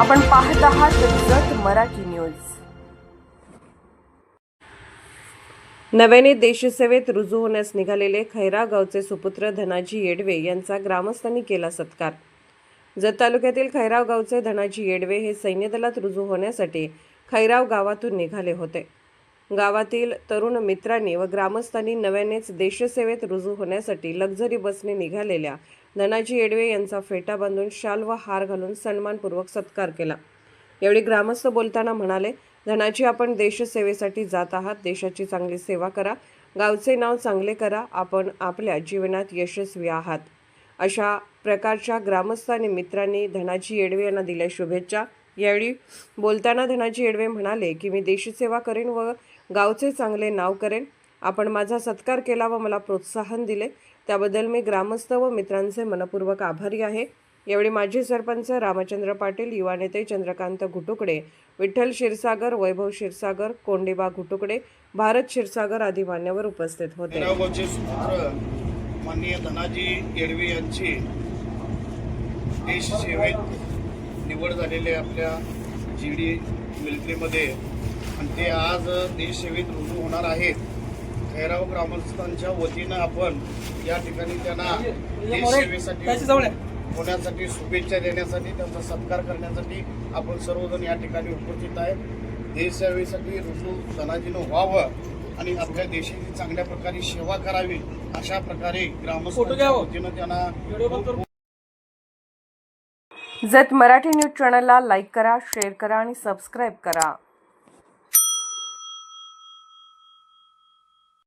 आपण पाहत आहात जत मराठी न्यूज. नव्याने देशसेवेत रुजू होण्यास निघालेले खैरा गावचे सुपुत्र धनाजी येडवे यांचा ग्रामस्थांनी केला सत्कार. जत तालुक्यातील खैराव गावचे धनाजी येडवे हे सैन्यदलात रुजू होण्यासाठी खैराव गावातून निघाले होते. गावातील तरुण मित्रांनी व ग्रामस्थांनी नव्यानेच देशसेवेत रुजू होण्यासाठी लक्झरी बसने निघालेल्या धनाजी येडवे यांचा फेटा बांधून शाल व हार घालून सन्मानपूर्वक सत्कार केला. यावेळी ग्रामस्थ बोलताना म्हणाले धनाजी आपण देशसेवेसाठी जात आहात. देशाची चांगली सेवा करा. गावचे नाव चांगले करा. आपण आपल्या जीवनात यशस्वी आहात. अशा प्रकारच्या ग्रामस्थ आणि मित्रांनी धनाजी येडवे यांना दिल्या शुभेच्छा. यावेळी बोलताना धनाजी येडवे म्हणाले की मी देशसेवा करेन व गावचे चांगले नाव करेन. आपण माझा सत्कार केला व मला प्रोत्साहन दिले. त्याबद्दल मी ग्रामस्थ व मित्रांचे मनपूर्वक आभारी आहे. यावेळी माजी सरपंच रामचंद्र पाटील युवा नेते चंद्रकांत घुटुकडे विठ्ठल क्षीरसागर वैभव क्षीरसागर कोंडीबा घुटुकडे भारत क्षीरसागर आदी मान्यवर उपस्थित होते. गावचे माननीय धनाजी येडवे यांची देश सेवेत निवड झालेले आपल्या जी डी मिलिटरीमध्ये. आणि ते आज देश सेवेत रुजू होणार आहेत. खैराव ग्रामस्थांच्या वतीनं आपण या ठिकाणी त्यांना होण्यासाठी शुभेच्छा देण्यासाठी त्यांचा सत्कार करण्यासाठी आपण सर्वजण या ठिकाणी उपस्थित आहे. देश सेवेसाठी रुजू धनाजीनं व्हावं आणि आपल्या देशाची चांगल्या प्रकारे सेवा करावी अशा प्रकारे ग्रामस्थांच्या वतीनं त्यांना जत मराठी न्यूज चॅनलला लाईक करा शेअर करा आणि सबस्क्राईब करा.